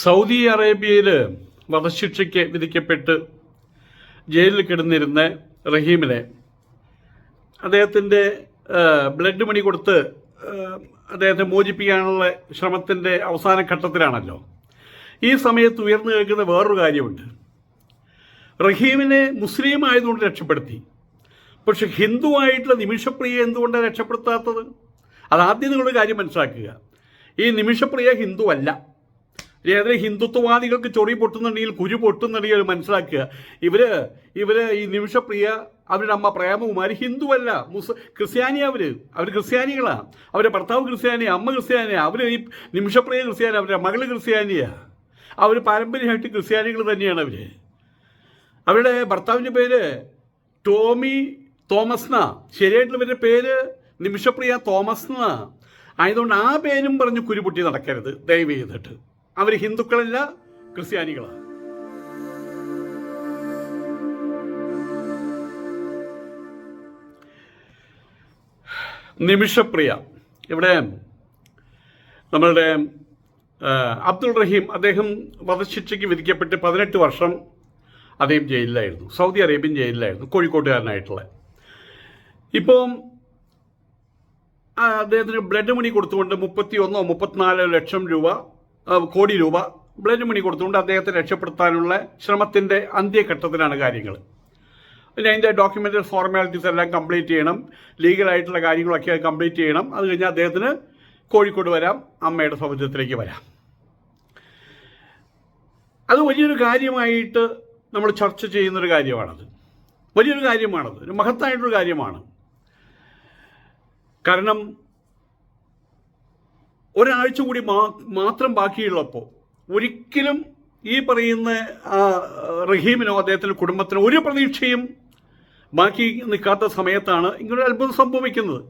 Saudi അറേബ്യയിൽ വധശിക്ഷയ്ക്ക് വിധിക്കപ്പെട്ട് ജയിലിൽ കിടന്നിരുന്ന റഹീമിനെ അദ്ദേഹത്തിന്റെ ബ്ലഡ് മണി കൊടുത്ത് അദ്ദേഹത്തെ മോചിപ്പിക്കാനുള്ള ശ്രമത്തിന്റെ അവസാന ഘട്ടത്തിലാണല്ലോ. ഈ സമയത്ത് ഉയർന്നു കേൾക്കുന്ന വേറൊരു കാര്യമുണ്ട്. റഹീമിനെ മുസ്ലിം ആയതുകൊണ്ട് രക്ഷപ്പെടുത്തി. പക്ഷെ ഹിന്ദു ആയിട്ടുള്ള നിമിഷപ്രിയ എന്തുകൊണ്ടാണ് രക്ഷപ്പെടുത്താത്തത്? അതാദ്യം നിങ്ങളൊരു കാര്യം മനസ്സിലാക്കുക. ഈ നിമിഷപ്രിയ ഹിന്ദു അല്ല. ഏതൊരു ഹിന്ദുത്വവാദികൾക്ക് ചൊറി പൊട്ടുന്നുണ്ടെങ്കിൽ കുരു പൊട്ടുന്നുണ്ടെങ്കിൽ മനസ്സിലാക്കുക. ഇവർ ഇവർ ഈ നിമിഷപ്രിയ അവരുടെ അമ്മ പ്രേമകുമാരി ഹിന്ദുവല്ല മുസ് ക്രിസ്ത്യാനി അവർ. അവർ ക്രിസ്ത്യാനികളാ. അവരുടെ ഭർത്താവ് ക്രിസ്ത്യാനി അമ്മ ക്രിസ്ത്യാനിയാ. അവർ ഈ നിമിഷപ്രിയ ക്രിസ്ത്യാനി അവരുടെ മകൾ ക്രിസ്ത്യാനിയാ. അവർ പാരമ്പര്യമായിട്ട് ക്രിസ്ത്യാനികൾ തന്നെയാണ് അവർ. അവരുടെ ഭർത്താവിന്റെ പേര് ടോമി തോമസ് എന്നാ ശരിയായിട്ടുള്ള പേര് നിമിഷപ്രിയ തോമസ് എന്നാ ആയതുകൊണ്ട് ആ പേരും പറഞ്ഞ് കുരുപൊട്ടി നടക്കരുത്. ദയവ് ചെയ്തിട്ട്. അവർ ഹിന്ദുക്കളല്ല ക്രിസ്ത്യാനികളാണ്. നിമിഷപ്രിയ ഇവിടെ നമ്മളുടെ അബ്ദുൾ റഹീം അദ്ദേഹം വധശിക്ഷയ്ക്ക് വിധിക്കപ്പെട്ട് പതിനെട്ട് വർഷം അദ്ദേഹം ജയിലിലായിരുന്നു. Saudi Arabian ജയിലിലായിരുന്നു കോഴിക്കോട്ടുകാരനായിട്ടുള്ള. ഇപ്പോൾ അദ്ദേഹത്തിന് ബ്ലഡ് മണി കൊടുത്തുകൊണ്ട് മുപ്പത്തി ഒന്നോ മുപ്പത്തിനാലോ ലക്ഷം രൂപ കോടി രൂപ ബ്ലഡ് മണി കൊടുത്തുകൊണ്ട് അദ്ദേഹത്തെ രക്ഷപ്പെടുത്താനുള്ള ശ്രമത്തിന്റെ അന്ത്യഘട്ടത്തിലാണ് കാര്യങ്ങൾ. പിന്നെ അതിന്റെ ഡോക്യുമെന്ററി ഫോർമാലിറ്റീസ് എല്ലാം കംപ്ലീറ്റ് ചെയ്യണം. ലീഗലായിട്ടുള്ള കാര്യങ്ങളൊക്കെ കംപ്ലീറ്റ് ചെയ്യണം. അത് കഴിഞ്ഞാൽ അദ്ദേഹത്തിന് കോഴിക്കോട് വരാം. അമ്മയുടെ സൗഹൃദത്തിലേക്ക് വരാം. അത് വലിയൊരു കാര്യമായിട്ട് നമ്മൾ ചർച്ച ചെയ്യുന്നൊരു കാര്യമാണത്. വലിയൊരു കാര്യമാണത്. ഒരു മഹത്തായിട്ടൊരു കാര്യമാണ്. കാരണം ഒരാഴ്ച കൂടി മാത്രം ബാക്കിയുള്ളപ്പോൾ ഒരിക്കലും ഈ പറയുന്ന റഹീമിനോ അദ്ദേഹത്തിന്റെ കുടുംബത്തിനോ ഒരു പ്രതീക്ഷയും ബാക്കി നിൽക്കാത്ത സമയത്താണ് ഇങ്ങനൊരു അത്ഭുതം സംഭവിക്കുന്നത്.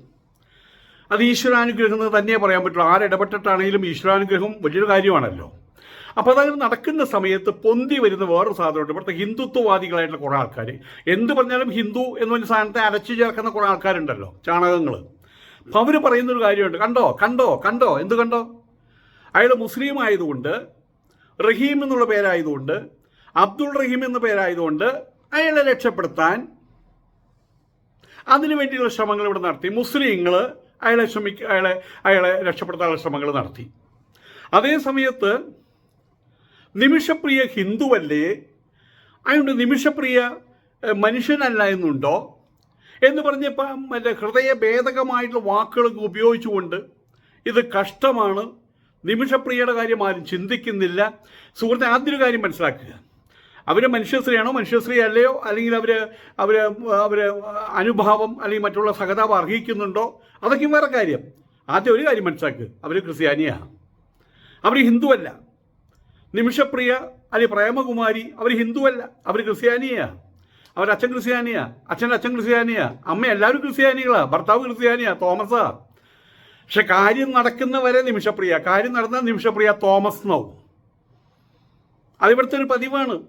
അത് ഈശ്വരാനുഗ്രഹം എന്ന് തന്നെ പറയാൻ പറ്റുള്ളൂ. ആരിടപെട്ടിട്ടാണെങ്കിലും ഈശ്വരാനുഗ്രഹം വലിയൊരു കാര്യമാണല്ലോ. അപ്പോൾ അതങ്ങനെ നടക്കുന്ന സമയത്ത് പൊന്തി വരുന്ന വേറൊരു സാധനമുണ്ട്. ഇവിടുത്തെ ഹിന്ദുത്വവാദികളായിട്ടുള്ള കുറേ ആൾക്കാർ എന്ത് പറഞ്ഞാലും ഹിന്ദു എന്ന് പറഞ്ഞ സാധനത്തെ അരച്ചു ചേർക്കുന്ന കുറേ ആൾക്കാരുണ്ടല്ലോ ചാണകങ്ങൾ അപ്പം അവർ പറയുന്നൊരു കാര്യമുണ്ട്. കണ്ടോ? കണ്ടോ? കണ്ടോ? എന്ത് കണ്ടോ? അയാൾ മുസ്ലിം ആയതുകൊണ്ട് റഹീം എന്നുള്ള പേരായതുകൊണ്ട് അബ്ദുൾ റഹീം എന്ന പേരായതുകൊണ്ട് അയാളെ രക്ഷപ്പെടുത്താൻ അതിനുവേണ്ടിയുള്ള ശ്രമങ്ങൾ ഇവിടെ നടത്തി. മുസ്ലിങ്ങൾ അയാളെ ശ്രമിക്ക അയാളെ അയാളെ രക്ഷപ്പെടുത്താനുള്ള ശ്രമങ്ങൾ നടത്തി. അതേ സമയത്ത് നിമിഷപ്രിയ ഹിന്ദുവല്ലേ? അതുകൊണ്ട് നിമിഷപ്രിയ മനുഷ്യനല്ല എന്നുണ്ടോ? എന്ന് പറഞ്ഞപ്പോൾ മറ്റേ ഹൃദയഭേദകമായിട്ടുള്ള വാക്കുകളൊക്കെ ഉപയോഗിച്ചുകൊണ്ട് ഇത് കഷ്ടമാണ്. നിമിഷപ്രിയയുടെ കാര്യം ആരും ചിന്തിക്കുന്നില്ല. സുഹൃത്തെ ആദ്യം ഒരു കാര്യം മനസ്സിലാക്കുക. അവർ മനുഷ്യശ്രീയാണോ മനുഷ്യശ്രീ അല്ലയോ? അല്ലെങ്കിൽ അവർ അവർ അവർ അനുഭാവം അല്ലെങ്കിൽ മറ്റുള്ള സഹതാപം അർഹിക്കുന്നുണ്ടോ? അതൊക്കെ വേറെ കാര്യം. ആദ്യം ഒരു കാര്യം മനസ്സിലാക്കുക അവർ ക്രിസ്ത്യാനിയാണ് അവർ ഹിന്ദുവല്ല. നിമിഷപ്രിയ അല്ലെങ്കിൽ പ്രേമകുമാരി അവർ ഹിന്ദുവല്ല. അവർ ക്രിസ്ത്യാനിയാ. അവർ അച്ഛൻ ക്രിസ്ത്യാനിയാ. അച്ഛന്റെ അച്ഛൻ ക്രിസ്ത്യാനിയാ. അമ്മ എല്ലാവരും ക്രിസ്ത്യാനികളാ. ഭർത്താവ് ക്രിസ്ത്യാനിയാ. തോമസാ. പക്ഷെ കാര്യം നടക്കുന്നവരെ നിമിഷപ്രിയ. കാര്യം നടന്ന നിമിഷപ്രിയ തോമസ് എന്നാവും അതിവിടുത്തെ ഒരു പതിവാണ്.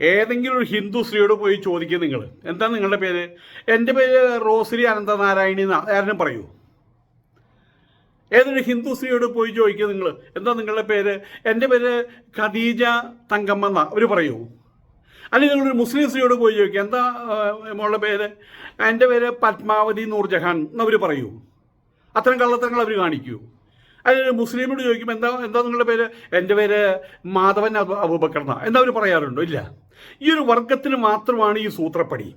ഏതെങ്കിലും ഒരു ഹിന്ദു സ്ത്രീയോട് പോയി ചോദിക്കുക നിങ്ങൾ എന്താ നിങ്ങളുടെ പേര്? എന്റെ പേര് റോസരി അനന്തനാരായണി ആരും പറയൂ. ഏതൊരു ഹിന്ദു സ്ത്രീയോട് പോയി ചോദിക്കുക നിങ്ങൾ എന്താ നിങ്ങളുടെ പേര്? എന്റെ പേര് ഖദീജ തങ്കമ്മ അവർ പറയൂ. അല്ലെങ്കിൽ നിങ്ങളൊരു മുസ്ലിം സ്ത്രീയോട് പോയി ചോദിക്കുക എന്താ മോളുടെ പേര്? എന്റെ പേര് പത്മാവതി നൂർജഹാൻ എന്നവർ പറയൂ. അത്തരം കള്ളത്തരങ്ങൾ അവർ കാണിക്കൂ. അതിൽ മുസ്ലിമിനോട് ചോദിക്കുമ്പോൾ എന്താ എന്താ നിങ്ങളുടെ പേര്? എന്റെ പേര് മാധവൻ അബൂബക്കർന്ന എന്നവർ പറയാറുണ്ടോ? ഇല്ല. ഈ ഒരു വർഗത്തിന് മാത്രമാണ് ഈ സൂത്രപ്പടി.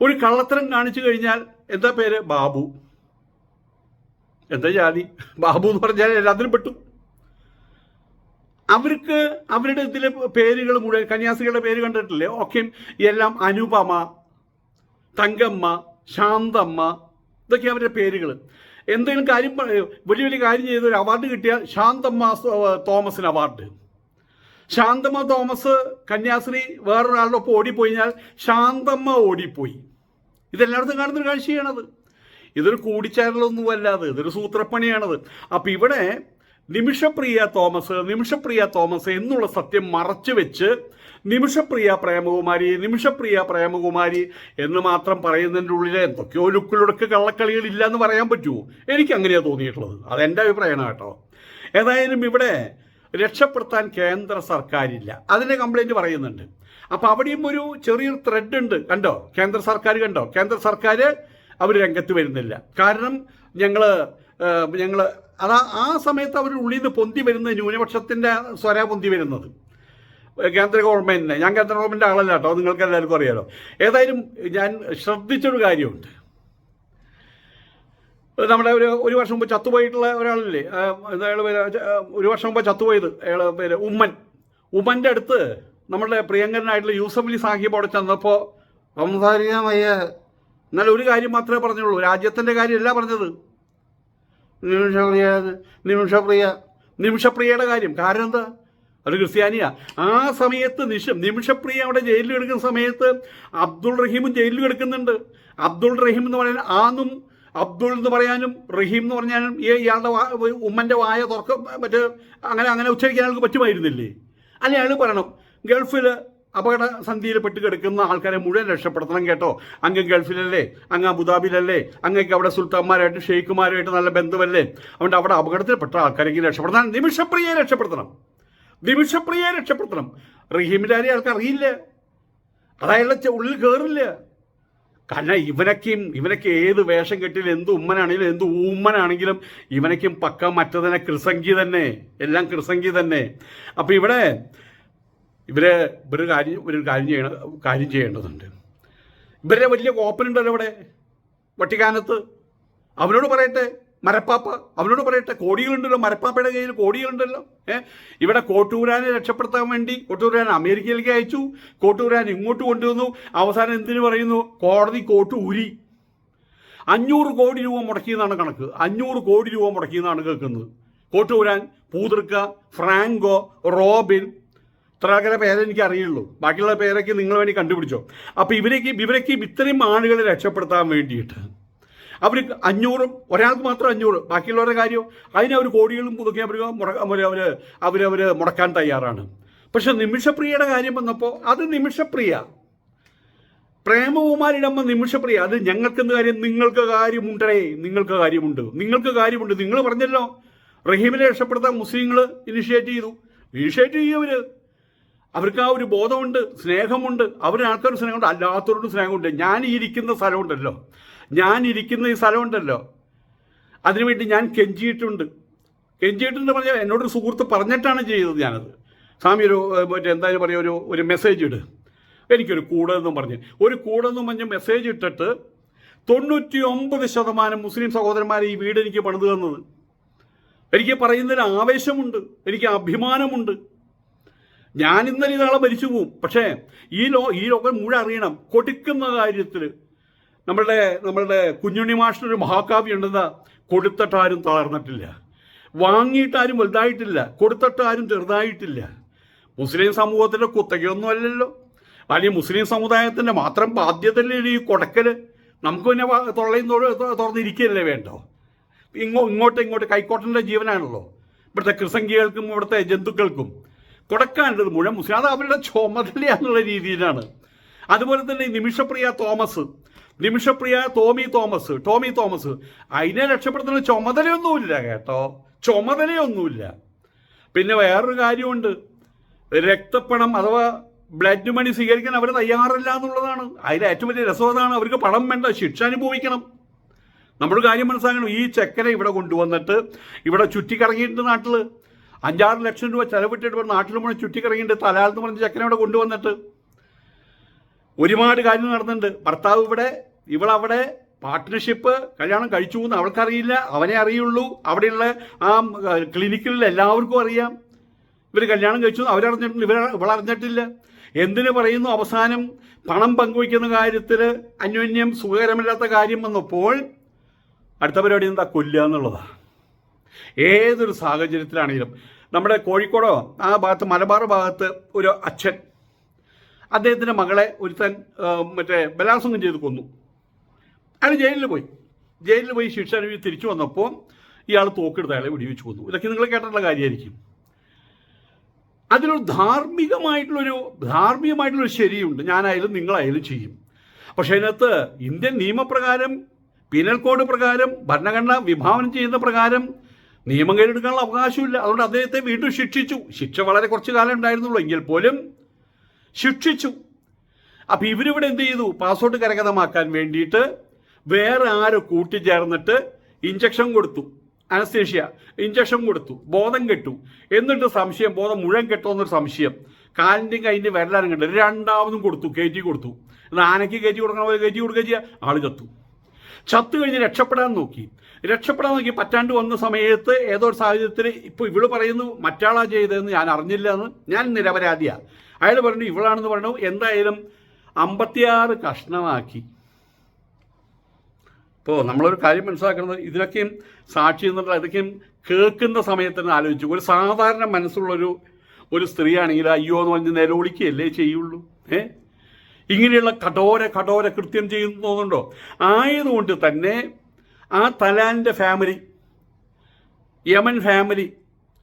ഒരു കള്ളത്തരം കാണിച്ചു കഴിഞ്ഞാൽ എന്താ പേര്? ബാബു. എന്താ ജാതി? ബാബു എന്ന് പറഞ്ഞാൽ എല്ലാത്തിനും പെട്ടു. അവർക്ക് അവരുടെ ഇതിലെ പേരുകൾ മുഴുവൻ കന്യാസികളുടെ പേര് കണ്ടിട്ടില്ലേ? ഒക്കെ എല്ലാം അനുപമ തങ്കമ്മ ശാന്തമ്മ ഇതൊക്കെ അവരുടെ പേരുകൾ എന്തെങ്കിലും കാര്യം വലിയ വലിയ കാര്യം ചെയ്ത ഒരു അവാർഡ് കിട്ടിയാൽ ശാന്തമ്മ തോമസിന് അവാർഡ് ശാന്തമ്മ തോമസ് കന്യാസ്ത്രീ വേറൊരാളുടെ ഒപ്പം ഓടിപ്പോയിഞ്ഞാൽ ശാന്തമ്മ ഓടിപ്പോയി. ഇതെല്ലായിടത്തും കാണുന്നൊരു കാഴ്ചയാണത്. ഇതൊരു കൂടിച്ചേരലൊന്നും അല്ലാതെ ഇതൊരു സൂത്രപ്പണിയാണത്. അപ്പം ഇവിടെ നിമിഷപ്രിയ തോമസ് നിമിഷപ്രിയ തോമസ് എന്നുള്ള സത്യം മറച്ചു വെച്ച് നിമിഷപ്രിയ പ്രേമകുമാരി നിമിഷപ്രിയ പ്രേമകുമാരി എന്ന് മാത്രം പറയുന്നതിന്റെ ഉള്ളിൽ എന്തൊക്കെയോ ലുക്കിലൊടുക്ക് കള്ളക്കളികൾ ഇല്ല എന്ന് പറയാൻ പറ്റുമോ എനിക്ക് അങ്ങനെയാണ് തോന്നിയിട്ടുള്ളത്. അതെന്റെ അഭിപ്രായമാണ് കേട്ടോ. ഏതായാലും ഇവിടെ രക്ഷപ്പെടുത്താൻ കേന്ദ്ര സർക്കാരില്ല. അതിന്റെ കംപ്ലൈന്റ് പറയുന്നുണ്ട്. അപ്പോൾ അവിടെയും ഒരു ചെറിയൊരു ത്രെഡ് ഉണ്ട്. കണ്ടോ? കേന്ദ്ര സർക്കാർ കണ്ടോ? കേന്ദ്ര സർക്കാർ അവർ രംഗത്ത് വരുന്നില്ല. കാരണം ഞങ്ങൾ ഞങ്ങൾ അതാ ആ സമയത്ത് അവർ ഉള്ളിൽ നിന്ന് പൊന്തി വരുന്നത് ന്യൂനപക്ഷത്തിന്റെ സ്വര പൊന്തി വരുന്നത്. കേന്ദ്ര ഗവൺമെന്റിനെ ഞാൻ കേന്ദ്ര ഗവൺമെന്റ് ആളല്ല കേട്ടോ നിങ്ങൾക്ക് എല്ലാവർക്കും അറിയാലോ. ഏതായാലും ഞാൻ ശ്രദ്ധിച്ചൊരു കാര്യമുണ്ട്. നമ്മുടെ ഒരു ഒരു വർഷം മുമ്പ് ചത്തുപോയിട്ടുള്ള ഒരാളില്ലേ? അയാൾ ഒരു വർഷം മുമ്പ് ചത്തുപോയത്. അയാൾ പേര് ഉമ്മൻ. ഉമ്മന്റെ അടുത്ത് നമ്മുടെ പ്രിയങ്കരനായിട്ടുള്ള യൂസഫ് അലി സാഹിബ് അവിടെ ചെന്നപ്പോൾ സംസാരിക്കാൻ വയ്യ. എന്നാൽ ഒരു കാര്യം മാത്രമേ പറഞ്ഞുള്ളൂ. രാജ്യത്തിന്റെ കാര്യമല്ല പറഞ്ഞത്. നിമിഷപ്രിയ നിമിഷപ്രിയ നിമിഷപ്രിയയുടെ കാര്യം. കാരണം എന്താ ഒരു ക്രിസ്ത്യാനിയാ. ആ സമയത്ത് നിഷ നിമിഷപ്രിയ അവിടെ ജയിലിൽ കിടക്കുന്ന സമയത്ത് അബ്ദുൾ റഹീമും ജയിലിൽ കിടക്കുന്നുണ്ട്. അബ്ദുൾ റഹീം എന്ന് പറയാൻ ആന്നും അബ്ദുൾ എന്ന് പറയാനും റഹീം എന്ന് പറഞ്ഞാലും ഈ ഇയാളുടെ ഉമ്മന്റെ വായ തുറക്കും മറ്റേ അങ്ങനെ അങ്ങനെ ഉച്ചരിക്കാൻ അയാൾക്ക് പറ്റുമായിരുന്നില്ലേ? അല്ലെ അയാൾ പറയണം ഗൾഫിൽ അപകട സന്ധിയിൽ പെട്ട് കിടക്കുന്ന ആൾക്കാരെ മുഴുവൻ രക്ഷപ്പെടുത്തണം കേട്ടോ. അങ്ങ് ഗൾഫിലല്ലേ അങ്ങ് അബുദാബിയിലല്ലേ അങ്ങേക്ക് അവിടെ സുൽത്താന്മാരായിട്ട് ഷെയ്ഖുമാരുമായിട്ട് നല്ല ബന്ധമല്ലേ. അതുകൊണ്ട് അവിടെ അപകടത്തിൽപ്പെട്ട ആൾക്കാരെങ്കിലും രക്ഷപ്പെടുത്തണം. നിമിഷപ്രിയയെ രക്ഷപ്പെടുത്തണം. നിമിഷപ്രിയയെ രക്ഷപ്പെടുത്തണം. റഹീമിന്റെ കാര്യം ആൾക്ക് അറിയില്ല. അതായത് ഉള്ളിൽ കയറില്ല കാരണം ഇവനൊക്കെയും ഇവനൊക്കെ ഏത് വേഷം കെട്ടിയാലും എന്ത് ഉമ്മനാണെങ്കിലും എന്ത് ഉമ്മനാണെങ്കിലും ഇവനൊക്കെയും പക്ക മറ്റതിനെ കൃസംഗി തന്നെ. എല്ലാം കൃസംഗി തന്നെ. അപ്പം ഇവിടെ ഇവർ ഇവരൊരു കാര്യം ഒരു കാര്യം ചെയ്യണ കാര്യം ചെയ്യേണ്ടതുണ്ട്. ഇവരുടെ വലിയ കോപ്പനുണ്ടല്ലോ ഇവിടെ വട്ടിക്കാനത്ത്. അവനോട് പറയട്ടെ മരപ്പാപ്പ അവനോട് പറയട്ടെ കോടികളുണ്ടല്ലോ മരപ്പാപ്പയുടെ കയ്യിൽ കോടികളുണ്ടല്ലോ ഏ? ഇവിടെ കോട്ടൂരാനെ രക്ഷപ്പെടുത്താൻ വേണ്ടി കോട്ടൂരാൻ അമേരിക്കയിലേക്ക് അയച്ചു കോട്ടൂരാൻ ഇങ്ങോട്ട് കൊണ്ടുവന്നു. അവസാനം എന്തിനു പറയുന്നു? കോടതി കോട്ടൂരി അഞ്ഞൂറ് കോടി രൂപ മുടക്കിയെന്നാണ് കണക്ക്. അഞ്ഞൂറ് കോടി രൂപ മുടക്കിയെന്നാണ് കേൾക്കുന്നത്. കോട്ടൂരാൻ പൂതൃക്ക ഫ്രാങ്കോ റോബിൻ ഇത്രയൊക്കെ പേരെ എനിക്ക് അറിയുള്ളൂ ബാക്കിയുള്ള പേരൊക്കെ നിങ്ങൾ വേണ്ടി കണ്ടുപിടിച്ചോ. അപ്പോൾ ഇവരേക്ക് ഇവരേക്ക് ഇത്രയും ആളുകളെ രക്ഷപ്പെടുത്താൻ വേണ്ടിയിട്ട് അവർ അഞ്ഞൂറും ഒരാൾക്ക് മാത്രം അഞ്ഞൂറ് ബാക്കിയുള്ളവരുടെ കാര്യം അതിന് അവർ കോടികളും പുതുക്കി അവർ അവർ അവർ അവരവർ മുടക്കാൻ തയ്യാറാണ്. പക്ഷെ നിമിഷപ്രിയയുടെ കാര്യം വന്നപ്പോൾ അത് നിമിഷപ്രിയ. പ്രേമകുമാരിടമ്മ നിമിഷപ്രിയ. അത് ഞങ്ങൾക്കെന്ത് കാര്യം? നിങ്ങൾക്ക് കാര്യമുണ്ടേ. നിങ്ങൾക്ക് കാര്യമുണ്ട്. നിങ്ങൾക്ക് കാര്യമുണ്ട്. നിങ്ങൾ പറഞ്ഞല്ലോ. റഹീമിനെ രക്ഷപ്പെടുത്താൻ മുസ്ലിങ്ങൾ ഇനിഷ്യേറ്റ് ചെയ്തു. ഇനിഷ്യേറ്റ് ചെയ്യവര് അവർക്ക് ആ ഒരു ബോധമുണ്ട് സ്നേഹമുണ്ട്. അവർ ആൾക്കാർ സ്നേഹമുണ്ട്. അല്ലാത്തവരോട് സ്നേഹമുണ്ട്. ഞാൻ ഇരിക്കുന്ന സ്ഥലമുണ്ടല്ലോ. ഞാൻ ഇരിക്കുന്ന ഈ സ്ഥലമുണ്ടല്ലോ. അതിനുവേണ്ടി ഞാൻ കെഞ്ചിയിട്ടുണ്ട്. കെഞ്ചിയിട്ടുണ്ട് പറഞ്ഞാൽ എന്നോടൊരു സുഹൃത്ത് പറഞ്ഞിട്ടാണ് ചെയ്തത് ഞാനത്. സ്വാമി ഒരു മറ്റേ എന്തായാലും പറയുക? ഒരു ഒരു മെസ്സേജ് ഇട്. എനിക്കൊരു കൂടെന്നും പറഞ്ഞ്. ഒരു കൂടെന്നും പറഞ്ഞ് മെസ്സേജ് ഇട്ടിട്ട് തൊണ്ണൂറ്റി ഒമ്പത് ശതമാനം മുസ്ലിം സഹോദരന്മാർ ഈ വീട് എനിക്ക് പണിത് തന്നത്. എനിക്ക് പറയുന്നതിന് ആവേശമുണ്ട്. എനിക്ക് അഭിമാനമുണ്ട്. ഞാൻ ഇന്നലെ നാളെ മരിച്ചു പോവും. പക്ഷേ ഈ ലോ ഈ ലോകം മുഴുവൻ അറിയണം. കൊടുക്കുന്ന കാര്യത്തിൽ നമ്മളുടെ നമ്മളുടെ കുഞ്ഞുണ്ണി മാഷിനൊരു മഹാകാവ്യം ഉണ്ടെന്നാ കൊടുത്തിട്ടാരും തളർന്നിട്ടില്ല. വാങ്ങിയിട്ടാരും വലുതായിട്ടില്ല. കൊടുത്തിട്ടാരും ചെറുതായിട്ടില്ല. മുസ്ലിം സമൂഹത്തിന്റെ കുത്തകയൊന്നും അല്ലല്ലോ. അല്ലെങ്കിൽ മുസ്ലിം സമുദായത്തിന്റെ മാത്രം ബാധ്യതയിൽ ഈ കൊടക്കൽ നമുക്ക് പിന്നെ തൊള്ളയും തുറന്നിരിക്കുകയല്ലേ വേണ്ടോ? ഇങ്ങോ ഇങ്ങോട്ട് ഇങ്ങോട്ട് കൈക്കോട്ടന്റെ ജീവനാണല്ലോ. ഇവിടുത്തെ കൃസംഗികൾക്കും ഇവിടുത്തെ ജന്തുക്കൾക്കും. കൊടുക്കാനുള്ളത് മുഴുവൻ മുസ്ലിം. അത് അവരുടെ ചുമതല എന്നുള്ള രീതിയിലാണ്. അതുപോലെ തന്നെ Nimishapriya Thomas. Nimishapriya തോമി Thomas Tomy Thomas. അതിനെ രക്ഷപ്പെടുത്തുന്ന ചുമതലയൊന്നുമില്ല കേട്ടോ. ചുമതലയൊന്നുമില്ല. പിന്നെ വേറൊരു കാര്യമുണ്ട്. രക്തപ്പണം അഥവാ ബ്ലഡ് മണി സ്വീകരിക്കാൻ അവർ തയ്യാറല്ല എന്നുള്ളതാണ്. അതിൽ ഏറ്റവും വലിയ രസം അതാണ്. അവർക്ക് പണം വേണ്ട ശിക്ഷ അനുഭവിക്കണം. നമ്മൾ കാര്യം മനസ്സിലാക്കണം. ഈ ചെക്കനെ ഇവിടെ കൊണ്ടുവന്നിട്ട് ഇവിടെ ചുറ്റിക്കറങ്ങിയിട്ടുണ്ട് നാട്ടിൽ അഞ്ചാറ് ലക്ഷം രൂപ ചെലവിട്ടിട്ട് ഇവിടെ നാട്ടിൽ മുഴുവൻ ചുറ്റിക്കറങ്ങിയിട്ട് തലാൽ എന്ന് ചക്കനവിടെ കൊണ്ടുവന്നിട്ട് ഒരുപാട് കാര്യം നടന്നിട്ടുണ്ട്. ഭർത്താവ് ഇവിടെ ഇവളവിടെ പാർട്ട്ണർഷിപ്പ് കല്യാണം കഴിച്ചു എന്ന് അവൾക്കറിയില്ല. അവനെ അറിയുള്ളൂ. അവിടെയുള്ള ആ ക്ലിനിക്കിൽ എല്ലാവർക്കും അറിയാം. ഇവർ കല്യാണം കഴിച്ചു അവരറിഞ്ഞിട്ടില്ല ഇവർ ഇവളറിഞ്ഞിട്ടില്ല. എന്തിനു പറയുന്നു? അവസാനം പണം പങ്കുവയ്ക്കുന്ന കാര്യത്തിൽ അന്യോന്യം സുഖകരമില്ലാത്ത കാര്യം വന്നപ്പോൾ അടുത്ത പരിപാടി എന്താ? കൊല്ലുക എന്നുള്ളതാണ് ഏതൊരു സാഹചര്യത്തിലാണെങ്കിലും. നമ്മുടെ കോഴിക്കോടോ ആ ഭാഗത്ത് മലബാർ ഭാഗത്ത് ഒരു അച്ഛൻ അദ്ദേഹത്തിന്റെ മകളെ ഒരുത്തൻ തൻ മറ്റേ ബലാത്സംഗം ചെയ്ത് കൊന്നു. അയാൾ ജയിലിൽ പോയി. ജയിലിൽ പോയി ശിക്ഷ അനുഭവിച്ച് തിരിച്ചു വന്നപ്പോൾ ഇയാൾ തോക്കെടുത്ത് അയാളെ വെടിവെച്ച് കൊന്നു. ഇതൊക്കെ നിങ്ങൾ കേട്ടിട്ടുള്ള കാര്യമായിരിക്കും. അതിലൊരു ധാർമ്മികമായിട്ടുള്ളൊരു ധാർമ്മികമായിട്ടുള്ളൊരു ശരിയുണ്ട്. ഞാനായാലും നിങ്ങളായാലും ചെയ്യും. പക്ഷെ അതിനകത്ത് ഇന്ത്യൻ നിയമപ്രകാരം പീനൽ കോഡ് പ്രകാരം ഭരണഘടന വിഭാവനം ചെയ്യുന്ന പ്രകാരം നിയമം കയ്യിലെടുക്കാനുള്ള അവകാശമില്ല. അതുകൊണ്ട് അദ്ദേഹത്തെ വീണ്ടും ശിക്ഷിച്ചു. ശിക്ഷ വളരെ കുറച്ച് കാലം ഉണ്ടായിരുന്നുള്ളൂ എങ്കിൽ പോലും ശിക്ഷിച്ചു. അപ്പം ഇവരിവിടെ എന്ത് ചെയ്തു? പാസ്പോർട്ട് കരകതമാക്കാൻ വേണ്ടിയിട്ട് വേറെ ആരോ കൂട്ടിച്ചേർന്നിട്ട് ഇഞ്ചക്ഷൻ കൊടുത്തു. അനസ്തേഷ്യ ഇഞ്ചക്ഷൻ കൊടുത്തു. ബോധം കെട്ടു. എന്നിട്ട് സംശയം ബോധം മുഴുവൻ എന്നൊരു സംശയം. കാലിന്റെയും കൈന്റെ വിരലാനും കണ്ടു രണ്ടാമതും കൊടുത്തു കയറ്റി കൊടുത്തു. എന്നാൽ ആനയ്ക്ക് കയറ്റി കൊടുക്കണ കയറ്റി കൊടുക്കുക ചെയ്യുക ആൾ ചത്തു. ചത്തു കഴിഞ്ഞ് രക്ഷപ്പെടാൻ നോക്കി. രക്ഷപ്പെടാൻ നോക്കി. പറ്റാണ്ട് വന്ന സമയത്ത് ഏതോ ഒരു സാഹചര്യത്തിൽ ഇപ്പോൾ ഇവൾ പറയുന്നു മറ്റാളാ ചെയ്തതെന്ന് ഞാൻ അറിഞ്ഞില്ല എന്ന് ഞാൻ നിരപരാധിയാണ് അയാൾ പറഞ്ഞു ഇവളാണെന്ന് പറഞ്ഞു. എന്തായാലും അമ്പത്തിയാറ് കഷ്ണമാക്കി. ഇപ്പോൾ നമ്മളൊരു കാര്യം മനസ്സിലാക്കുന്നത് ഇതിനൊക്കെയും സാക്ഷി എന്നുള്ള ഇതൊക്കെയും കേൾക്കുന്ന സമയത്ത് തന്നെ ആലോചിച്ചു. ഒരു സാധാരണ മനസ്സുള്ളൊരു ഒരു സ്ത്രീയാണെങ്കിൽ അയ്യോ എന്ന് പറഞ്ഞ് നിലവിളിക്കുകയല്ലേ ചെയ്യുള്ളൂ. ഏ? ഇങ്ങനെയുള്ള കഠോര കഠോര കൃത്യം ചെയ്യുന്നു തോന്നുന്നുണ്ടോ? ആയതുകൊണ്ട് തന്നെ ആ തലാലിന്റെ ഫാമിലി യമൻ ഫാമിലി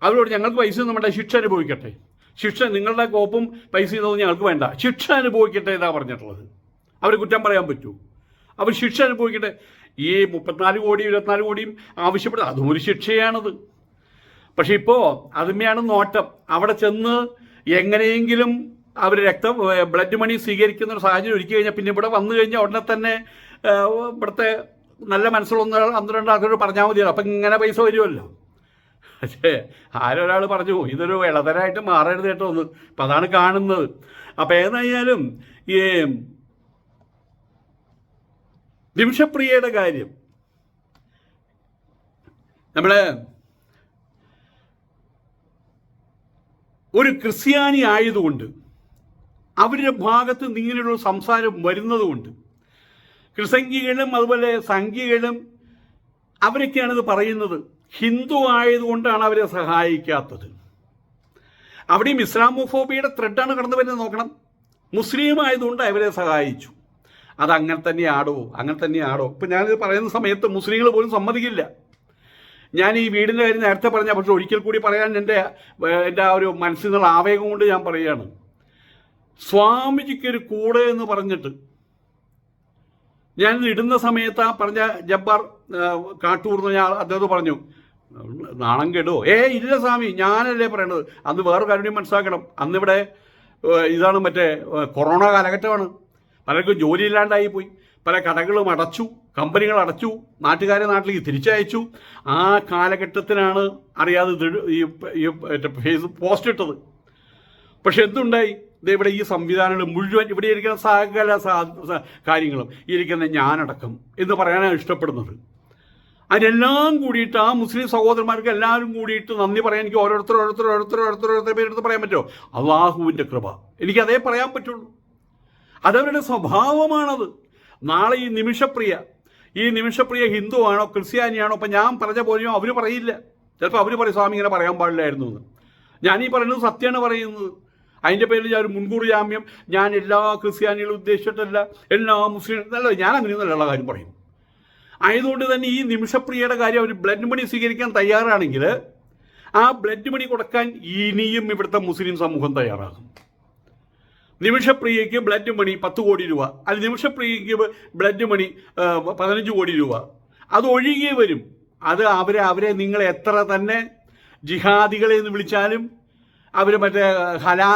അവരോട് ഞങ്ങൾക്ക് പൈസ ഒന്നും വേണ്ട ശിക്ഷ അനുഭവിക്കട്ടെ. ശിക്ഷ നിങ്ങളുടെ കോപ്പും പൈസ ഇതൊന്നും ഞങ്ങൾക്ക് വേണ്ട. ശിക്ഷ അനുഭവിക്കട്ടെ എന്നാ പറഞ്ഞിട്ടുള്ളത്. അവർ കുറ്റം പറയാൻ പറ്റൂ. അവർ ശിക്ഷ അനുഭവിക്കട്ടെ. ഈ മുപ്പത്തിനാല് കോടിയും ഇരുപത്തിനാല് കോടിയും ആവശ്യപ്പെടുന്നത് അതും ഒരു ശിക്ഷയാണത്. പക്ഷെ ഇപ്പോൾ അതുമയാണ് നോട്ടം. അവിടെ ചെന്ന് എങ്ങനെയെങ്കിലും അവർ രക്തം ബ്ലഡ് മണി സ്വീകരിക്കുന്ന ഒരു സാഹചര്യം ഒരുക്കി കഴിഞ്ഞാൽ പിന്നെ ഇവിടെ വന്നു കഴിഞ്ഞാൽ ഉടനെ തന്നെ ഇവിടുത്തെ നല്ല മനസ്സുള്ള അന്ന് രണ്ട് പറഞ്ഞാൽ മതിയല്ലോ. അപ്പം ഇങ്ങനെ പൈസ വരുമല്ലോ. പക്ഷേ ആരൊരാൾ പറഞ്ഞു ഇതൊരു ഇളതരായിട്ട് മാറരുത് കേട്ടോ ഒന്ന് അപ്പം അതാണ് കാണുന്നത്. അപ്പം ഏതായാലും ഈ നിമിഷപ്രിയയുടെ കാര്യം. നമ്മളെ ഒരു ക്രിസ്ത്യാനി ആയതുകൊണ്ട് അവരുടെ ഭാഗത്ത് നിന്ന് ഇങ്ങനെയുള്ള സംസാരം വരുന്നതുകൊണ്ട് ക്രിസംഖികളും അതുപോലെ സംഖ്യകളും അവരൊക്കെയാണിത് പറയുന്നത് ഹിന്ദു ആയതുകൊണ്ടാണ് അവരെ സഹായിക്കാത്തത്. അവിടെയും ഇസ്ലാമോഫോബിയുടെ ത്രെഡാണ് കടന്നു വരുന്നത് നോക്കണം. മുസ്ലിം ആയതുകൊണ്ട് അവരെ സഹായിച്ചു. അത് അങ്ങനെ തന്നെയാടോ അങ്ങനെ തന്നെയാടോ. ഇപ്പം ഞാനിത് പറയുന്ന സമയത്ത് മുസ്ലിങ്ങൾ പോലും സമ്മതിക്കില്ല. ഞാൻ ഈ വീടിന്റെ കാര്യം നേരത്തെ പറഞ്ഞ പക്ഷെ ഒരിക്കൽ കൂടി പറയാൻ എന്റെ എന്റെ ആ ഒരു മനസ്സിൽ നിന്നുള്ള ആവേഗം കൊണ്ട് ഞാൻ പറയുകയാണ്. സ്വാമിജിക്ക് ഒരു കൂടെ എന്ന് പറഞ്ഞിട്ട് ഞാൻ ഇടുന്ന സമയത്ത് ആ പറഞ്ഞ ജബ്ബാർ കാട്ടൂർന്ന് ഞാൻ അദ്ദേഹത്തോട് പറഞ്ഞു നാണം കേടോ ഏ ഇല്ല സ്വാമി ഞാനല്ലേ പറയണത്. അന്ന് വേറെ കാര്യം മനസ്സിലാക്കണം. അന്നിവിടെ ഇതാണ് മറ്റേ കൊറോണ കാലഘട്ടമാണ്. പലർക്കും ജോലിയില്ലാണ്ടായി പോയി. പല കടകളും അടച്ചു കമ്പനികൾ അടച്ചു നാട്ടുകാരെ നാട്ടിലേക്ക് തിരിച്ചയച്ചു. ആ കാലഘട്ടത്തിനാണ് അറിയാതെ ഈ പോസ്റ്റ് ഇട്ടത്. പക്ഷെ എന്തുണ്ടായി? ഇവിടെ ഈ സംവിധാനങ്ങൾ മുഴുവൻ ഇവിടെ ഇരിക്കുന്ന സകല കാര്യങ്ങളും ഇരിക്കുന്ന ഞാനടക്കം എന്ന് പറയാനാണ് ഇഷ്ടപ്പെടുന്നത്. അതിനെല്ലാം കൂടിയിട്ട് ആ മുസ്ലിം സഹോദരന്മാർക്ക് എല്ലാവരും കൂടിയിട്ട് നന്ദി പറയാൻ എനിക്ക് ഓരോരുത്തർ ഓരോരുത്തർ ഓരോരുത്തർ ഓരോരുത്തർ ഓരോരുത്തർ പേരെടുത്ത് പറയാൻ പറ്റുമോ? അള്ളാഹുവിന്റെ കൃപ. എനിക്ക് അതേ പറയാൻ പറ്റുള്ളൂ. അതവരുടെ സ്വഭാവമാണത്. നാളെ ഈ നിമിഷപ്രിയ ഈ നിമിഷപ്രിയ ഹിന്ദു ആണോ ക്രിസ്ത്യാനിയാണോ അപ്പം ഞാൻ പറഞ്ഞ പോലെയോ അവർ പറയില്ല. ചിലപ്പോൾ അവർ പറയും സ്വാമി ഇങ്ങനെ പറയാൻ പാടില്ലായിരുന്നു എന്ന്. ഞാനീ പറയുന്നത് സത്യമാണ് പറയുന്നത്. അതിന്റെ പേരിൽ ഞാൻ ഒരു മുൻകൂർ ജാമ്യം ഞാൻ എല്ലാ ക്രിസ്ത്യാനികളും ഉദ്ദേശിച്ചിട്ടല്ല എല്ലാ മുസ്ലിം അല്ല ഞാൻ അങ്ങനെയൊന്നുമല്ല കാര്യം പറയും. ആയതുകൊണ്ട് തന്നെ ഈ നിമിഷപ്രിയയുടെ കാര്യം അവർ ബ്ലഡ് മണി സ്വീകരിക്കാൻ തയ്യാറാണെങ്കിൽ ആ ബ്ലഡ് മണി കൊടുക്കാൻ ഇനിയും ഇവിടുത്തെ മുസ്ലിം സമൂഹം തയ്യാറാകും. നിമിഷപ്രിയയ്ക്ക് ബ്ലഡ് മണി പത്ത് കോടി രൂപ അല്ല നിമിഷപ്രിയയ്ക്ക് ബ്ലഡ് മണി പതിനഞ്ച് കോടി രൂപ. അത് ഒഴുകി വരും. അത് അവരെ അവരെ നിങ്ങൾ എത്ര തന്നെ ജിഹാദികളെ എന്ന് വിളിച്ചാലും അവർ മറ്റേ ഹലാ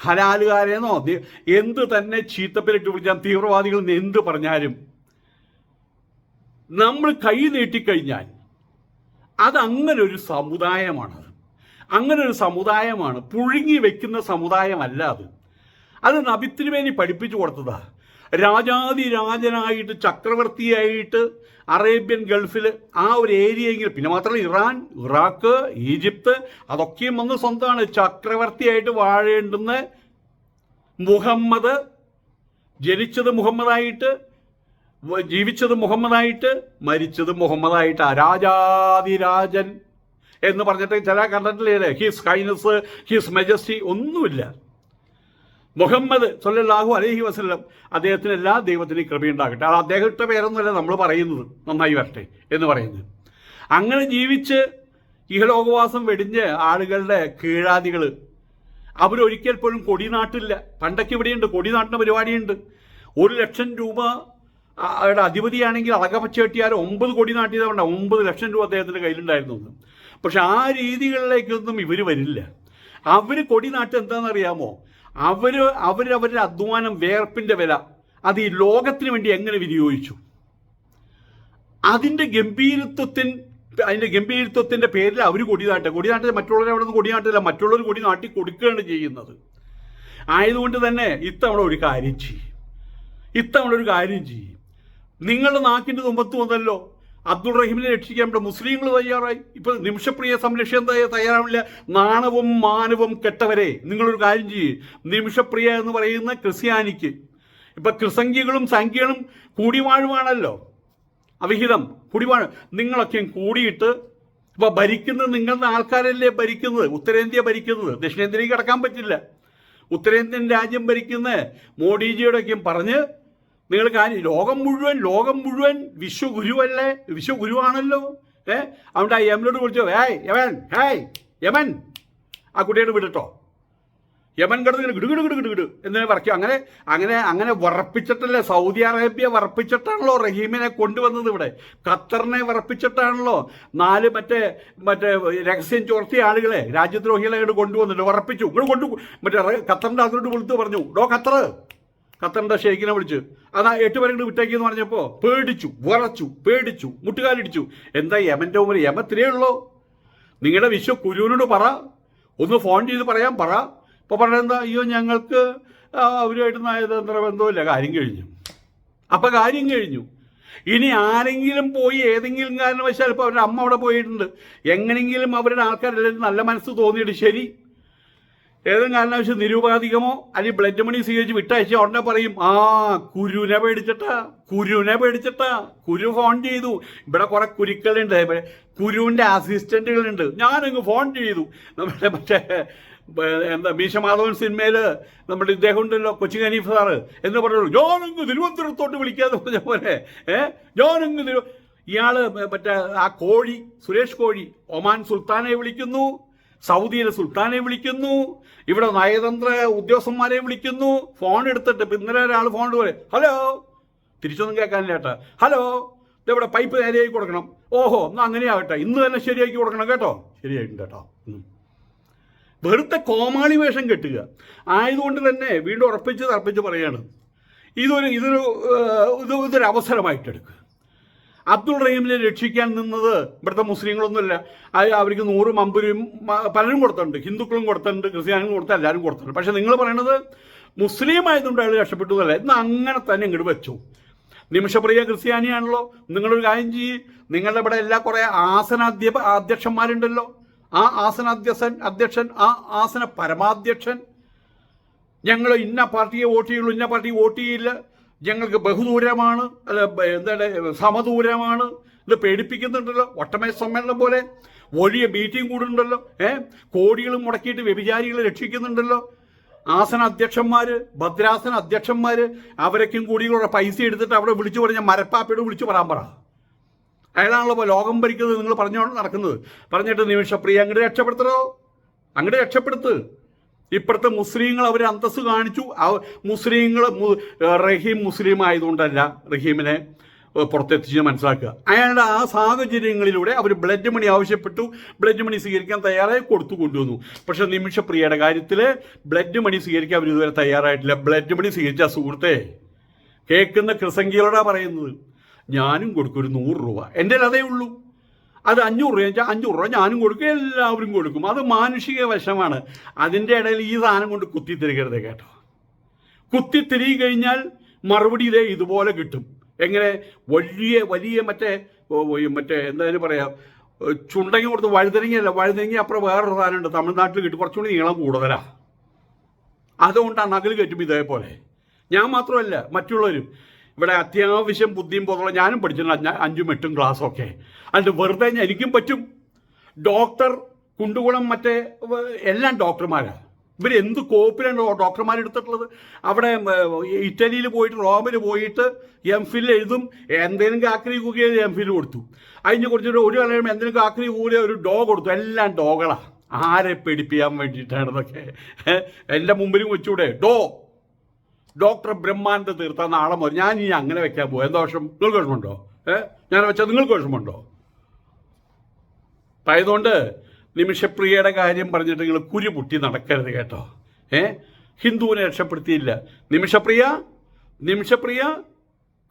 ഹലാലുകാരെന്നോ എന്ത് തന്നെ ചീത്തപ്പേരിട്ട് വിളിച്ചാൽ തീവ്രവാദികൾ എന്ത് പറഞ്ഞാലും നമ്മൾ കൈ നീട്ടിക്കഴിഞ്ഞാൽ അത് അങ്ങനെ ഒരു സമുദായമാണ് അങ്ങനെ ഒരു സമുദായമാണ്. പുഴുങ്ങി വെക്കുന്ന സമുദായമല്ല അത്. അത് നബിത്തിനുവേണ്ടി പഠിപ്പിച്ചു കൊടുത്തതാ. രാജാതി രാജനായിട്ട് ചക്രവർത്തിയായിട്ട് അറേബ്യൻ ഗൾഫിൽ ആ ഒരു ഏരിയയെങ്കിലും പിന്നെ മാത്രമല്ല ഇറാൻ ഇറാഖ് ഈജിപ്ത് അതൊക്കെയും വന്ന് സ്വന്തമാണ്. ചക്രവർത്തിയായിട്ട് വാഴേണ്ടുന്ന മുഹമ്മദ് ജനിച്ചത് മുഹമ്മദായിട്ട് ജീവിച്ചത് മുഹമ്മദായിട്ട് മരിച്ചത് മുഹമ്മദായിട്ട് രാജാതിരാജൻ എന്ന് പറഞ്ഞിട്ട് ചില കണ്ടിട്ടില്ലേ ഹിസ് ഹൈനസ് ഹിസ് മെജസ്റ്റി ഒന്നുമില്ല. മുഹമ്മദ് സൊല്ലാഹു അലഹി വസ്ലം അദ്ദേഹത്തിന് എല്ലാ ദൈവത്തിനും കൃപയുണ്ടാകട്ടെ അത് അദ്ദേഹത്തെ പേരൊന്നുമല്ല നമ്മൾ പറയുന്നത്. നന്നായി വരട്ടെ എന്ന് പറയുന്നത്. അങ്ങനെ ജീവിച്ച് ഇഹലോകവാസം വെടിഞ്ഞ് ആളുകളുടെ കീഴാദികൾ. അവരൊരിക്കൽ പോലും കൊടി നാട്ടില്ല പണ്ടൊക്കെ ഇവിടെയുണ്ട്. കൊടി നാട്ടുന്ന പരിപാടിയുണ്ട്. ഒരു ലക്ഷം രൂപ അവരുടെ അധിപതിയാണെങ്കിൽ അളകപ്പച്ചേട്ടിയാൽ ഒമ്പത് കോടി നാട്ടിയതുകൊണ്ട് ഒമ്പത് ലക്ഷം രൂപ അദ്ദേഹത്തിന്റെ കയ്യിലുണ്ടായിരുന്നു പക്ഷെ ആ രീതികളിലേക്കൊന്നും ഇവർ വരില്ല. അവർ കൊടി നാട്ട് എന്താണെന്നറിയാമോ? അവർ അവരവരുടെ അധ്വാനം വേർപ്പിന്റെ വില അത് ഈ ലോകത്തിന് വേണ്ടി എങ്ങനെ വിനിയോഗിച്ചു? അതിന്റെ ഗംഭീരത്വത്തിൻ അതിന്റെ ഗംഭീരത്വത്തിന്റെ പേരിൽ അവർ കൊടിനാട്ടെ കൊടിനാട്ടിൽ മറ്റുള്ളവരെ അവിടെ നിന്ന് കൊടിനാട്ടില്ല മറ്റുള്ളവർ കൊടി നാട്ടി കൊടുക്കുകയാണ് ചെയ്യുന്നത്. ആയതുകൊണ്ട് തന്നെ ഇത്തവണ ഒരു കാര്യം ചെയ്യും. ഇത്തവണ ഒരു കാര്യം ചെയ്യും. നിങ്ങളുടെ നാക്കിന്റെ തുമ്പത്ത് വന്നല്ലോ. അബ്ദുൾ റഹീമിനെ രക്ഷിക്കാൻ ഇവിടെ മുസ്ലിങ്ങൾ തയ്യാറായി. ഇപ്പൊ നിമിഷപ്രിയ സംരക്ഷണം തയ്യ- തയ്യാറാവില്ല നാണവും മാനവും കെട്ടവരെ നിങ്ങളൊരു കാര്യം ചെയ്യും. നിമിഷപ്രിയ എന്ന് പറയുന്ന ക്രിസ്ത്യാനിക്ക്. ഇപ്പൊ ക്രിസംഖ്യകളും സംഖ്യകളും കൂടിവാഴുവാണല്ലോ. അവിഹിതം കുടിവാണ് നിങ്ങളൊക്കെയും കൂടിയിട്ട് ഇപ്പൊ ഭരിക്കുന്നത് നിങ്ങളുടെ ആൾക്കാരല്ലേ ഭരിക്കുന്നത്? ഉത്തരേന്ത്യ ഭരിക്കുന്നത്. ദക്ഷിണേന്ത്യയിലേക്ക് കടക്കാൻ പറ്റില്ല. ഉത്തരേന്ത്യൻ രാജ്യം ഭരിക്കുന്ന മോഡിജിയോടൊക്കെയും പറഞ്ഞ് നിങ്ങൾ കാര്യം ലോകം മുഴുവൻ ലോകം മുഴുവൻ വിശ്വഗുരുവല്ലേ? വിശ്വഗുരുവാണല്ലോ. ഏ? അതുകൊണ്ട് ആ യമനോട് വിളിച്ചോ ഏയ് യമൻ ഹേയ് യമൻ. ആ കുട്ടിയോട് വിടട്ടോ? യമൻ കിടന്ന് ഇങ്ങനെ ഗിടുകിടു ഗിടു ഗിടു എന്നിങ്ങനെ എന്ന് പറയ്ക്കും അങ്ങനെ അങ്ങനെ അങ്ങനെ വറപ്പിച്ചിട്ടല്ലേ സൗദി അറേബ്യ വറപ്പിച്ചിട്ടാണല്ലോ റഹീമിനെ കൊണ്ടുവന്നത് ഇവിടെ. ഖത്തറിനെ വറപ്പിച്ചിട്ടാണല്ലോ നാല് മറ്റേ മറ്റേ രഹസ്യം ചോർത്തിയ ആളുകളെ രാജ്യദ്രോഹികളെ കൊണ്ടുവന്നിട്ട് വറപ്പിച്ചു ഇങ്ങോട്ട് കൊണ്ടു മറ്റേ ഖത്തറിന്റെ അതിലോട്ട് വിളിച്ചു പറഞ്ഞു ഡോ ഖത്തർ ഖത്തറിന്റെ ഷെയ്ഖിനെ വിളിച്ച് അതാ എട്ട് പേരെ വിട്ടേക്കെന്ന് പറഞ്ഞപ്പോ പേടിച്ചു വിറച്ചു പേടിച്ചു മുട്ടുകാലിടിച്ചു. എന്താ യമന്റെ ഉമർ യമത്തിലേ ഉള്ളൂ. നിങ്ങളുടെ വിശ്വ കുരുവിനോട് പറ. ഒന്ന് ഫോൺ ചെയ്ത് പറയാൻ പറ. ഇപ്പോൾ പറഞ്ഞെന്താ അയ്യോ ഞങ്ങൾക്ക് അവരുമായിട്ട് നയതന്ത്ര ബന്ധമില്ല കാര്യം കഴിഞ്ഞു. അപ്പം കാര്യം കഴിഞ്ഞു. ഇനി ആരെങ്കിലും പോയി ഏതെങ്കിലും കാരണവശാൽ ഇപ്പോൾ അവരുടെ അമ്മ അവിടെ പോയിട്ടുണ്ട്. എങ്ങനെങ്കിലും അവരുടെ ആൾക്കാരെല്ലാം നല്ല മനസ്സ് തോന്നിയിട്ട് ശരി. ഏതെങ്കിലും കാരണവശ്യം നിരുപാധികമോ അല്ലെങ്കിൽ ബ്ലഡ് മണി സ്വീകരിച്ച് വിട്ടയച്ച ഉടനെ പറയും ആ കുരുനെ പേടിച്ചിട്ടാ കുരുനെ പേടിച്ചിട്ടാ കുരു ഫോൺ ചെയ്തു. ഇവിടെ കുറെ കുരുക്കളുണ്ട്. ഇവിടെ കുരുവിന്റെ അസിസ്റ്റന്റുകളുണ്ട് ഞാനങ്ങ് ഫോൺ ചെയ്തു. നമ്മുടെ മറ്റേ എന്താ മീശമാധവൻ സിനിമയിൽ നമ്മുടെ ഇദ്ദേഹം ഉണ്ടല്ലോ കൊച്ചി ഖനീഫ് സാറ് എന്ന് പറഞ്ഞു ഞാനങ്ങ് തിരുവനന്തപുരത്തോട്ട് വിളിക്കാതെ പറഞ്ഞ പോലെ ഏ ഞാനങ്ങ് തിരു ഇയാൾ മറ്റേ ആ കോഴി സുരേഷ് കോഴി ഒമാൻ സുൽത്താനെ വിളിക്കുന്നു. സൗദിയിലെ സുൽത്താനെ വിളിക്കുന്നു. ഇവിടെ നയതന്ത്ര ഉദ്യോഗസ്ഥന്മാരെ വിളിക്കുന്നു. ഫോൺ എടുത്തിട്ട് ഇന്നലെ ഒരാൾ ഫോൺ പോലെ ഹലോ തിരിച്ചൊന്നും കേൾക്കാനില്ല ഹലോ ഇവിടെ പൈപ്പ് നേരെയാക്കി കൊടുക്കണം. ഓഹോ എന്നാൽ അങ്ങനെയാവട്ടെ. ഇന്ന് തന്നെ ശരിയാക്കി കൊടുക്കണം കേട്ടോ. ശരിയായിട്ടുണ്ട് കേട്ടോ. വെറുതെ കോമാളി വേഷം കെട്ടുക. ആയതുകൊണ്ട് തന്നെ വീണ്ടും ഉറപ്പിച്ച് തറപ്പിച്ച് പറയാണ്. ഇതൊരു ഇതൊരു ഇത് ഇതൊരു അവസരമായിട്ടെടുക്കുക. അബ്ദുൾ റഹീമിനെ രക്ഷിക്കാൻ നിന്നത് ഇവിടുത്തെ മുസ്ലിങ്ങളൊന്നുമില്ല. അത് അവർക്ക് നൂറും അമ്പരും പലരും കൊടുത്തിട്ടുണ്ട്. ഹിന്ദുക്കളും കൊടുത്തിട്ടുണ്ട് ക്രിസ്ത്യാനികളും കൊടുത്ത എല്ലാവരും കൊടുത്തിട്ടുണ്ട്. പക്ഷെ നിങ്ങൾ പറയണത് മുസ്ലിം ആയതുകൊണ്ട് അയാൾ രക്ഷപ്പെട്ടു എന്നല്ല. എന്നാൽ അങ്ങനെ തന്നെ ഇങ്ങോട്ട് വെച്ചു. നിമിഷപ്രിയ ക്രിസ്ത്യാനിയാണല്ലോ. നിങ്ങളൊരു കാര്യം ചെയ്യ്. നിങ്ങളുടെ ഇവിടെ എല്ലാ കുറേ ആസനാധ്യ അധ്യക്ഷന്മാരുണ്ടല്ലോ. ആ ആസനാധ്യക്ഷൻ അധ്യക്ഷൻ ആ ആസന പരമാധ്യക്ഷൻ. ഞങ്ങൾ ഇന്ന പാർട്ടിയെ വോട്ട് ചെയ്യുള്ളൂ ഇന്ന പാർട്ടി വോട്ട് ചെയ്യില്ല. ഞങ്ങൾക്ക് ബഹുദൂരമാണ് എന്താണ് സമദൂരമാണ്. ഇത് പേടിപ്പിക്കുന്നുണ്ടല്ലോ ഒട്ടമയ സമ്മേളനം പോലെ. വലിയ മീറ്റിംഗ് കൂടുന്നുണ്ടല്ലോ ഏ? കോടികൾ മുടക്കിയിട്ട് വ്യഭിചാരികളെ രക്ഷിക്കുന്നുണ്ടല്ലോ. ആസന അധ്യക്ഷന്മാർ ഭദ്രാസന അധ്യക്ഷന്മാർ അവരൊക്കെയും കൂടിയുള്ള പൈസ എടുത്തിട്ട് അവിടെ വിളിച്ചു പറഞ്ഞ മരപ്പാപ്പയോട് വിളിച്ചു പറയാൻ പറ. അയാളാണല്ലോ ലോകം ഭരിക്കുന്നത് നിങ്ങൾ പറഞ്ഞുകൊണ്ട് നടക്കുന്നത്. പറഞ്ഞിട്ട് നിമിഷപ്രിയ അങ്ങോട്ട് രക്ഷപ്പെടുത്തണോ? അങ്ങോട്ട് രക്ഷപ്പെടുത്ത്. ഇപ്പോഴത്തെ മുസ്ലിങ്ങൾ അവർ അന്തസ് കാണിച്ചു. മുസ്ലിങ്ങൾ റഹീം മുസ്ലിം ആയതുകൊണ്ടല്ല റഹീമിനെ പുറത്തെത്തിച്ച് മനസ്സിലാക്കുക. അയാളുടെ ആ സാഹചര്യങ്ങളിലൂടെ അവർ ബ്ലഡ് മണി ആവശ്യപ്പെട്ടു. ബ്ലഡ് മണി സ്വീകരിക്കാൻ തയ്യാറായി കൊടുത്തു കൊണ്ടുവന്നു. പക്ഷെ നിമിഷപ്രിയയുടെ കാര്യത്തിൽ ബ്ലഡ് മണി സ്വീകരിക്കാൻ അവർ ഇതുവരെ തയ്യാറായിട്ടില്ല. ബ്ലഡ് മണി സ്വീകരിച്ച സുഹൃത്തെ കേൾക്കുന്ന ക്രിസംഖ്യകളോടാ പറയുന്നത്. ഞാനും കൊടുക്കും ഒരു നൂറ് രൂപ. എന്റെ അതേ ഉള്ളൂ. അത് അഞ്ഞൂറ് രൂപ വെച്ചാൽ അഞ്ഞൂറ് രൂപ ഞാനും കൊടുക്കും എല്ലാവരും കൊടുക്കും. അത് മാനുഷിക വശമാണ് അതിന്റെ ഇടയിൽ ഈ സാധനം കൊണ്ട് കുത്തിത്തിരിക്കരുത് കേട്ടോ. കുത്തിത്തിരി കഴിഞ്ഞാൽ മറുപടി ഇതേ ഇതുപോലെ കിട്ടും. എങ്ങനെ? വലിയ വലിയ മറ്റേ മറ്റേ എന്തായാലും പറയാം? ചുണ്ടങ്ങി കൊടുത്ത് വഴുതനങ്ങയല്ല വഴുതനങ്ങി അപ്പുറം വേറൊരു സാധനമുണ്ട്. തമിഴ്നാട്ടിൽ കിട്ടും കുറച്ചുകൂടി നീളം കൂടുതലാ. അതുകൊണ്ടാണ് നകൽ കയറ്റും ഇതേപോലെ. ഞാൻ മാത്രമല്ല മറ്റുള്ളവരും. ഇവിടെ അത്യാവശ്യം ബുദ്ധിയും പോലുള്ള ഞാനും പഠിച്ചിട്ടുണ്ട്. അഞ്ചും എട്ടും ക്ലാസ്സൊക്കെ അതിന്റെ വെറുതെ എനിക്കും പറ്റും. ഡോക്ടർ കുണ്ടുകുളം മറ്റേ എല്ലാം ഡോക്ടർമാരാണ് ഇവർ എന്ത് കോപ്പിലാണ് ഡോക്ടർമാരെടുത്തിട്ടുള്ളത് അവിടെ ഇറ്റലിയിൽ പോയിട്ട് റോമിൽ പോയിട്ട് എം ഫിൽ എഴുതും. എന്തെങ്കിലും കാക്കരി കൂകിയ എം ഫിൽ കൊടുത്തു. അതിന് കുറച്ചൊരു ഒരു കാലം എന്തെങ്കിലും കാക്കരി കൂകിയ ഒരു ഡോ കൊടുത്തു. എല്ലാം ഡോകളാണ് ആരെ പേടിപ്പിക്കാൻ വേണ്ടിയിട്ടാണ് ഇതൊക്കെ? എന്റെ മുമ്പിലും വെച്ചൂടെ? ഡോ. ഡോക്ടർ ബ്രഹ്മാനന്ദ തീർത്ത നാളെ മുതൽ ഞാൻ ഇനി അങ്ങനെ വെക്കാൻ പോകും എന്താ വിഷം നിങ്ങൾക്ക് വിഷമമുണ്ടോ ഏ? ഞാൻ വെച്ചാൽ നിങ്ങൾക്ക് വിഷമമുണ്ടോ ആയതുകൊണ്ട് നിമിഷപ്രിയയുടെ കാര്യം പറഞ്ഞിട്ട് നിങ്ങൾ കുരു പൊട്ടി നടക്കരുത് കേട്ടോ. ഏ? ഹിന്ദുവിനെ രക്ഷപ്പെടുത്തിയില്ല. നിമിഷപ്രിയ? നിമിഷപ്രിയ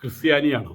ക്രിസ്ത്യാനിയാണോ?